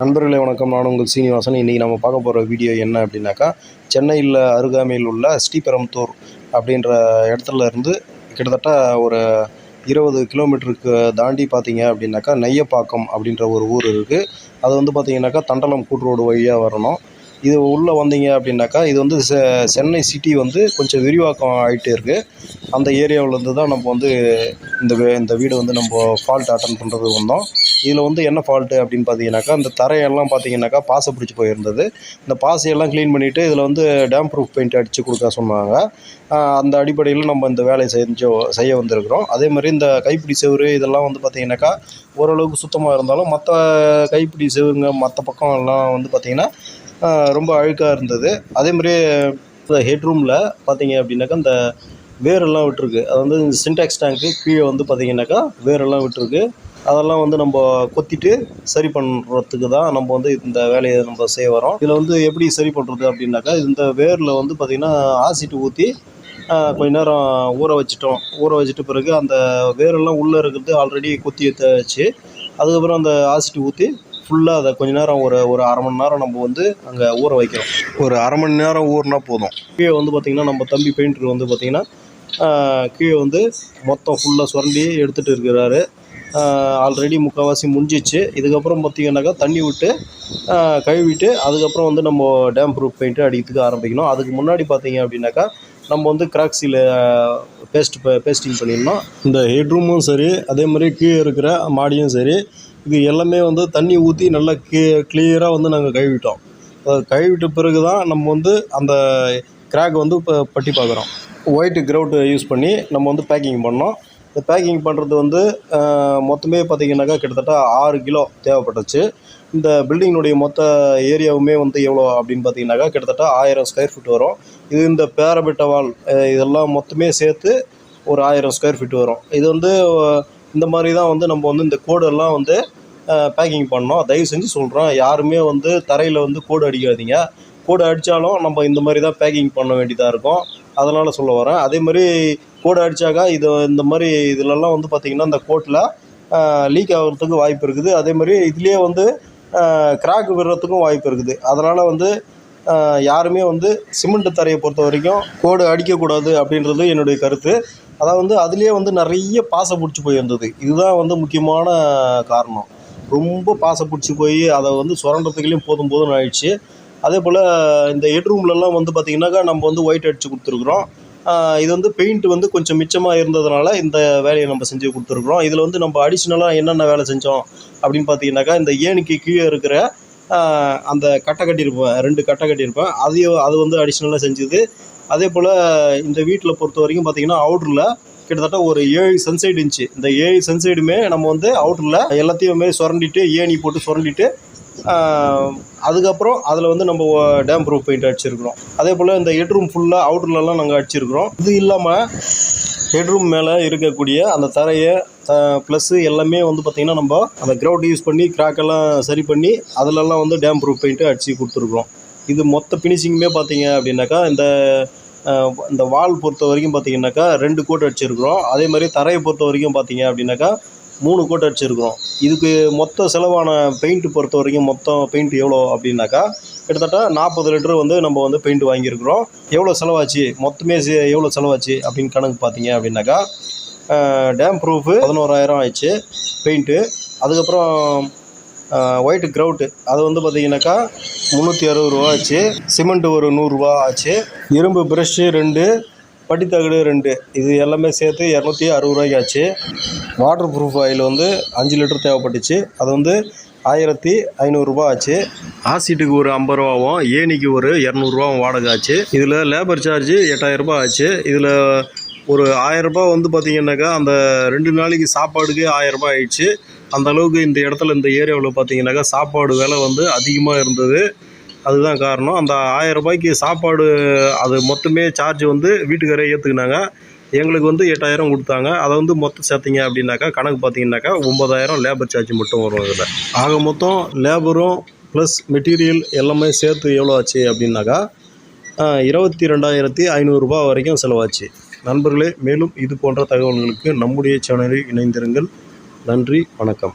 நண்பர்களே வணக்கம். நான் உங்கள் சீனிவாசன். இன்றைக்கி நம்ம பார்க்க போகிற வீடியோ என்ன அப்படின்னாக்கா சென்னையில் அருகாமையில் உள்ள ஸ்ரீபெரம்புத்தூர் அப்படின்ற இடத்துல இருந்து கிட்டத்தட்ட ஒரு இருபது கிலோமீட்டருக்கு தாண்டி பார்த்தீங்க அப்படின்னாக்கா நெய்யப்பாக்கம் அப்படின்ற ஒரு ஊர் இருக்குது அது வந்து பார்த்தீங்கன்னாக்கா தண்டலம் கூட்டு ரோடு வழியாக வரணும். இது உள்ளே வந்தீங்க அப்படின்னாக்கா இது வந்து செ சென்னை சிட்டி வந்து கொஞ்சம் விரிவாக்கம் ஆகிட்டே இருக்குது அந்த ஏரியாவிலேருந்து தான் நம்ம வந்து இந்த வே- இந்த வீடு வந்து நம்ம ஃபால்ட் அட்டன் பண்ணுறது வந்தோம். இதில் வந்து என்ன ஃபால்ட்டு அப்படின்னு பார்த்தீங்கன்னாக்கா இந்த தரையெல்லாம் பார்த்தீங்கன்னாக்கா பாசை பிடிச்சி போயிருந்தது. இந்த பாசையெல்லாம் க்ளீன் பண்ணிவிட்டு இதில் வந்து டேம் ப்ரூஃப் பெயிண்ட் அடித்து கொடுக்க சொன்னாங்க. அந்த அடிப்படையில் நம்ம இந்த வேலையை செஞ்சு செய்ய வந்திருக்கிறோம். அதே மாதிரி இந்த கைப்பிடி செவுரு இதெல்லாம் வந்து பார்த்தீங்கன்னாக்கா ஓரளவுக்கு சுத்தமாக இருந்தாலும் மற்ற கைப்பிடி செவுருங்க மற்ற பக்கம் எல்லாம் வந்து பார்த்திங்கன்னா ரொம்ப அழுக்காக இருந்தது. அதே மாதிரி ஹெட் ஹெட்ரூமில் பார்த்தீங்க அப்படின்னாக்கா இந்த வேரெல்லாம் விட்டுருக்கு. அது வந்து இந்த சின்டாக்ஸ் டேங்க்கு கீழே வந்து பார்த்திங்கனாக்கா வேரெல்லாம் விட்டுருக்கு. அதெல்லாம் வந்து நம்ம கொத்திட்டு சரி பண்ணுறதுக்கு தான் நம்ம வந்து இந்த வேலையை நம்ம செய்ய வரோம். இதில் வந்து எப்படி சரி பண்ணுறது அப்படின்னாக்கா இந்த வேரில் வந்து பார்த்திங்கன்னா ஆசிட் ஊற்றி கொஞ்ச நேரம் ஊற வச்சிட்டோம். ஊற வச்சிட்ட பிறகு அந்த வேரெல்லாம் உள்ளே இருக்கிறது ஆல்ரெடி கொத்தி வச்சு அதுக்கப்புறம் அந்த ஆசிட் ஊற்றி ஃபுல்லாக அதை கொஞ்ச நேரம் ஒரு ஒரு அரை மணி நேரம் நம்ம வந்து அங்கே ஊற வைக்கிறோம். ஒரு அரை மணி நேரம் ஊறினா போதும். கீழே வந்து பார்த்திங்கன்னா நம்ம தம்பி பெயிண்டர் வந்து பார்த்திங்கன்னா கீழே வந்து மொத்தம் ஃபுல்லாக சுரண்டி எடுத்துகிட்டு இருக்கிறாரு. ஆல்ரெடி முக்கால்வாசி முடிஞ்சிச்சு. இதுக்கப்புறம் பார்த்திங்கனாக்கா தண்ணி விட்டு கழுவிட்டு அதுக்கப்புறம் வந்து நம்ம டேம் ப்ரூஃப் பெயிண்ட்டு அடிக்கிறதுக்கு ஆரம்பிக்கணும். அதுக்கு முன்னாடி பார்த்தீங்க அப்படின்னாக்கா நம்ம வந்து கிராக்ஸில் பேஸ்ட் பேஸ்டிங் பண்ணிடணும். இந்த ஹெட்ரூமும் சரி அதே மாதிரி கீழே இருக்கிற மாடியும் சரி இது எல்லாமே வந்து தண்ணி ஊற்றி நல்லா கீ கிளியராக வந்து நாங்கள் கழுவிட்டோம். கழுவிட்ட பிறகு தான் நம்ம வந்து அந்த கிராக் வந்து இப்போ பட்டி பார்க்குறோம் ஒயிட் கிரவுட் யூஸ் பண்ணி நம்ம வந்து பேக்கிங் பண்ணோம். இந்த பேக்கிங் பண்ணுறது வந்து மொத்தமே பார்த்திங்கனாக்கா கிட்டத்தட்ட ஆறு கிலோ தேவைப்பட்டுச்சு. இந்த பில்டிங்கினுடைய மொத்த ஏரியாவுமே வந்து எவ்வளோ அப்படின்னு பார்த்தீங்கன்னாக்கா கிட்டத்தட்ட ஆயிரம் ஸ்கொயர் ஃபீட் வரும். இது இந்த பேரபிட்ட வால் இதெல்லாம் மொத்தமே சேர்த்து ஒரு ஆயிரம் ஸ்கொயர் ஃபீட் வரும். இது வந்து இந்த மாதிரி தான் வந்து நம்ம வந்து இந்த கோடெல்லாம் வந்து பேக்கிங் பண்ணோம். தயவு செஞ்சு சொல்கிறோம் யாருமே வந்து தரையில் வந்து கோடு அடிக்காதீங்க. கோடு அடித்தாலும் நம்ம இந்த மாதிரி தான் பேக்கிங் பண்ண வேண்டியதாக இருக்கும். அதனால் சொல்ல வரேன். அதே மாதிரி கோடு அடித்தாக்கா இது இந்த மாதிரி இதிலெல்லாம் வந்து பார்த்திங்கன்னா இந்த கோட்டில் லீக் ஆகிறதுக்கு வாய்ப்பு இருக்குது. அதே மாதிரி இதுலேயே வந்து கிராக் விடுறதுக்கும் வாய்ப்பு இருக்குது. அதனால் வந்து யாருமே வந்து சிமெண்ட் தரையை பொறுத்த வரைக்கும் கோடு அடிக்கக்கூடாது அப்படின்றது என்னுடைய கருத்து. அதாவது வந்து அதுலேயே வந்து நிறைய பாசை பிடிச்சி போயிருந்தது இதுதான் வந்து முக்கியமான காரணம். ரொம்ப பாசை பிடிச்சி போய் அதை வந்து சுரண்டத்துக்குள்ளேயும் போதும் போதும் ஆயிடுச்சு. அதே போல் இந்த ஹெட்ரூம்லலாம் வந்து பார்த்திங்கனாக்கா நம்ம வந்து ஒயிட் அடித்து கொடுத்துருக்குறோம். இது வந்து பெயிண்ட் வந்து கொஞ்சம் மிச்சமாக இருந்ததுனால இந்த வேலையை நம்ம செஞ்சு கொடுத்துருக்குறோம். இதில் வந்து நம்ம அடிஷ்னலாக என்னென்ன வேலை செஞ்சோம் அப்படின்னு பார்த்தீங்கன்னாக்கா இந்த ஏணிக்கு கீழே இருக்கிற அந்த கட்டை கட்டியிருப்பேன். ரெண்டு கட்டை கட்டியிருப்பேன். அதையும் அது வந்து அடிஷ்னலாக செஞ்சுது. அதே போல் இந்த வீட்டில் பொறுத்த வரைக்கும் பார்த்தீங்கன்னா அவுட்டரில் கிட்டத்தட்ட ஒரு ஏழு சன்சைடு இருந்துச்சு. இந்த ஏழு சன்சைடுமே நம்ம வந்து அவுட்டரில் எல்லாத்தையுமே சுரண்டிட்டு ஏணி போட்டு சுரண்டிட்டு அதுக்கப்புறம் அதில் வந்து நம்ம டேம் ப்ரூஃப் பெயிண்ட் அடிச்சிருக்கிறோம். அதே போல் இந்த ஹெட்ரூம் ஃபுல்லாக அவுட்டர்லலாம் நாங்கள் அடிச்சிருக்கிறோம். இது இல்லாமல் ஹெட்ரூம் மேலே இருக்கக்கூடிய அந்த தரையை ப்ளஸ்ஸு எல்லாமே வந்து பார்த்திங்கன்னா நம்ம அந்த க்ரௌட் யூஸ் பண்ணி கிராக்கெல்லாம் சரி பண்ணி அதிலெல்லாம் வந்து டேம் ப்ரூஃப் பெயிண்ட்டு அடித்து கொடுத்துருக்குறோம். இது மொத்த ஃபினிஷிங்குமே பார்த்தீங்க அப்படின்னாக்கா இந்த இந்த வால் பொறுத்த வரைக்கும் பார்த்தீங்கன்னாக்கா ரெண்டு கோட் அடிச்சிருக்கிறோம். அதே மாதிரி தரையை பொறுத்த வரைக்கும் பார்த்தீங்க அப்படின்னாக்கா மூணு கோட் அடிச்சிருக்கிறோம். இதுக்கு மொத்த செலவான பெயிண்ட்டு பொறுத்த வரைக்கும் மொத்தம் பெயிண்ட் எவ்வளோ அப்படின்னாக்கா கிட்டத்தட்ட நாற்பது லிட்டர் வந்து நம்ம வந்து பெயிண்ட் வாங்கியிருக்கிறோம். எவ்வளோ செலவாச்சு? மொத்தமே எவ்வளோ செலவாச்சு? அப்படின்னு கணக்கு பார்த்தீங்க அப்படின்னாக்கா டேம் ப்ரூஃபு பதினோராயிரம் ஆயிடுச்சு பெயிண்ட்டு அதுக்கப்புறம் ஒயிட் க்ரௌட்டு அது வந்து பார்த்தீங்கன்னாக்கா முந்நூற்றி அறுபது ரூபா ஆச்சு. சிமெண்ட்டு ஒரு நூறுரூவா ஆச்சு. இரும்பு ப்ரெஷ்ஷு ரெண்டு பட்டித்தகடு ரெண்டு. இது எல்லாமே சேர்த்து இரநூத்தி அறுபது ரூபாய்க்கு ஆச்சு. வாட்டர் ப்ரூஃப் ஆயில் வந்து அஞ்சு லிட்டர் தேவைப்பட்டுச்சு. அது வந்து ஆயிரத்தி ஐநூறுரூபா ஆச்சு. ஆசிட்டுக்கு ஒரு ஐம்பது ரூபாவும் ஏணிக்கு ஒரு இரநூறுவாவும் வாடகை ஆச்சு. இதில் லேபர் சார்ஜ் எட்டாயிரரூபா ஆச்சு. இதில் ஒரு ஆயரரூபா வந்து பார்த்தீங்கன்னாக்கா அந்த ரெண்டு நாளைக்கு சாப்பாடுக்கு ஆயரரூபா ஆயிடுச்சு. அந்த அளவுக்கு இந்த இடத்துல இந்த ஏரியாவில் பார்த்தீங்கன்னாக்கா சாப்பாடு விலை வந்து அதிகமாக இருந்தது. அதுதான் காரணம். அந்த ஆயிரம் ரூபாய்க்கு சாப்பாடு அது மொத்தமே சார்ஜ் வந்து வீட்டுக்காரே ஏற்றுக்கினாங்க எங்களுக்கு வந்து எட்டாயிரம் கொடுத்தாங்க. அதை வந்து மொத்தம் சேர்த்திங்க அப்படின்னாக்கா கணக்கு பார்த்தீங்கன்னாக்கா ஒம்பதாயிரம் லேபர் சார்ஜ் மட்டும் வரும் இதில். ஆக மொத்தம் லேபரும் ப்ளஸ் மெட்டீரியல் எல்லாமே சேர்த்து எவ்வளோ ஆச்சு அப்படின்னாக்கா இருபத்தி ரெண்டாயிரத்தி ஐநூறுரூபா வரைக்கும் செலவாச்சு. நண்பர்களே மேலும் இது போன்ற தகவல்களுக்கு நம்முடைய சேனலில் இணைந்திருங்கள். நன்றி வணக்கம்.